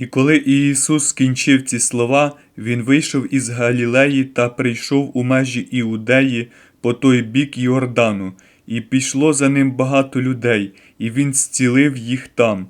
І коли Ісус скінчив ці слова, Він вийшов із Галілеї та прийшов у межі Іудеї по той бік Йордану, і пішло за ним багато людей, і він зцілив їх там.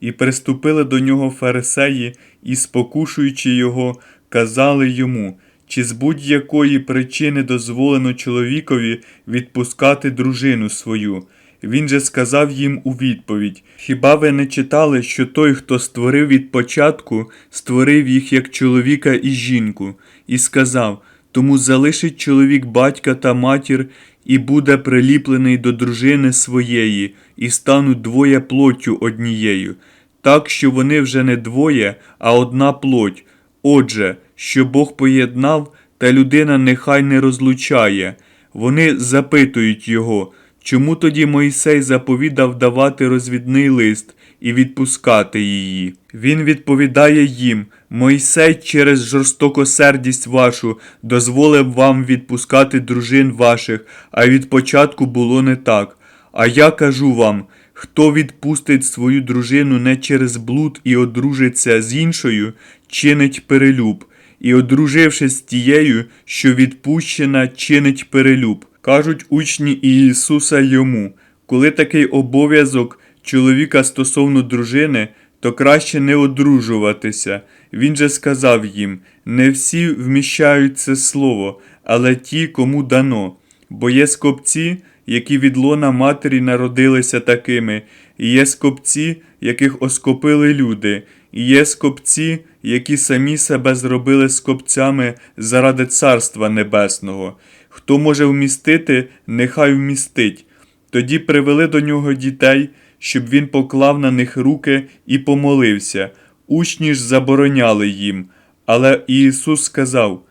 І приступили до нього фарисеї, і, спокушуючи його, казали йому, чи з будь-якої причини дозволено чоловікові відпускати дружину свою. Він же сказав їм у відповідь: Хіба ви не читали, що той, хто створив від початку, створив їх як чоловіка і жінку, і сказав: тому залишить чоловік батька та матір, і буде приліплений до дружини своєї, і стануть двоє плоттю однією, так що вони вже не двоє, а одна плоть. Отже, що Бог поєднав, та людина нехай не розлучає. Вони запитують його, чому тоді Мойсей заповідав давати розвідний лист і відпускати її. Він відповідає їм: Мойсей через жорстокосердість вашу дозволив вам відпускати дружин ваших, а від початку було не так. А я кажу вам, хто відпустить свою дружину не через блуд і одружиться з іншою, чинить перелюб, і одружившись з тією, що відпущена, чинить перелюб. Кажуть учні Ісуса йому, коли такий обов'язок чоловіка стосовно дружини, то краще не одружуватися. Він же сказав їм: не всі вміщають це слово, але ті, кому дано. Бо є скопці, які від лона матері народилися такими, і є скопці, яких оскопили люди, і є скопці, які самі себе зробили скопцями заради Царства Небесного. Хто може вмістити, нехай вмістить. Тоді привели до нього дітей, щоб він поклав на них руки і помолився. Учні ж забороняли їм. Але Ісус сказав: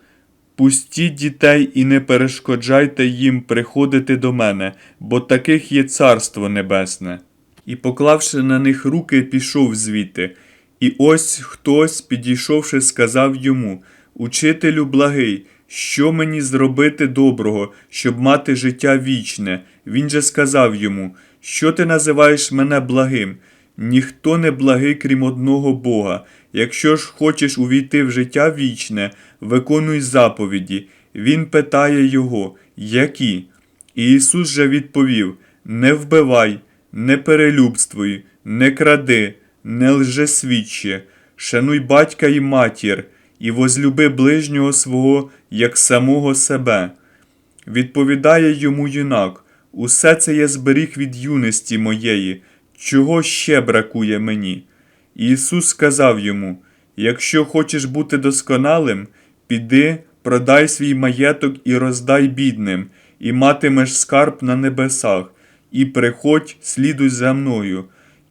Пустіть дітей і не перешкоджайте їм приходити до мене, бо таких є Царство Небесне. І, поклавши на них руки, пішов звідти. І ось хтось, підійшовши, сказав йому: Учителю благий, що мені зробити доброго, щоб мати життя вічне? Він же сказав йому: Що ти називаєш мене благим? Ніхто не благий, крім одного Бога. Якщо ж хочеш увійти в життя вічне, виконуй заповіді. Він питає його, які? І Ісус же відповів: Не вбивай, не перелюбствуй, не кради, не лжесвідче, шануй батька і матір, і возлюби ближнього свого як самого себе. Відповідає йому юнак: Усе це я зберіг від юності моєї, чого ще бракує мені? Ісус сказав йому: Якщо хочеш бути досконалим, піди, продай свій маєток і роздай бідним, і матимеш скарб на небесах, і приходь, слідуй за мною.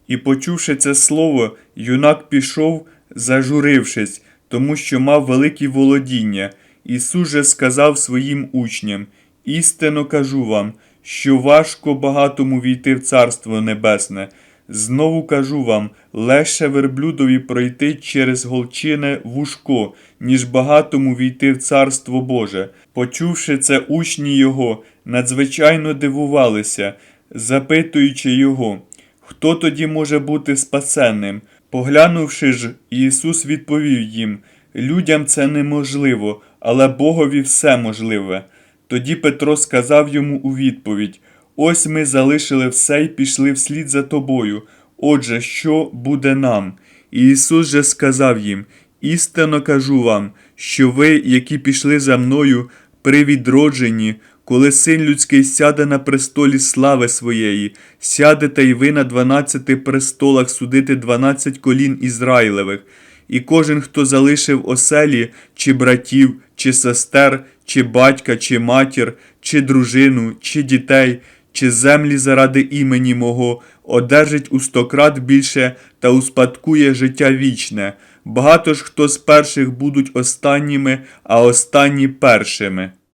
І, почувши це слово, юнак пішов, зажурившись, тому що мав великі володіння. Ісус же сказав своїм учням: Істинно кажу вам, що важко багатому війти в Царство Небесне. Знову кажу вам, легше верблюдові пройти через голчине вушко, ніж багатому війти в Царство Боже. Почувши це, учні його надзвичайно дивувалися, запитуючи його, хто тоді може бути спасенним. Поглянувши ж, Ісус відповів їм: Людям це неможливо, але Богові все можливе. Тоді Петро сказав йому у відповідь: Ось ми залишили все й пішли вслід за тобою. Отже, що буде нам? І Ісус же сказав їм: Істинно кажу вам, що ви, які пішли за мною, при відродженні, коли син людський сяде на престолі слави своєї, сядете й ви на дванадцяти престолах судити дванадцять колін Ізраїлевих. І кожен, хто залишив оселі, чи братів, чи сестер, чи батька, чи матір, чи дружину, чи дітей, чи землі заради імені мого, одержить у стократ більше та успадкує життя вічне. Багато ж хто з перших будуть останніми, а останні першими.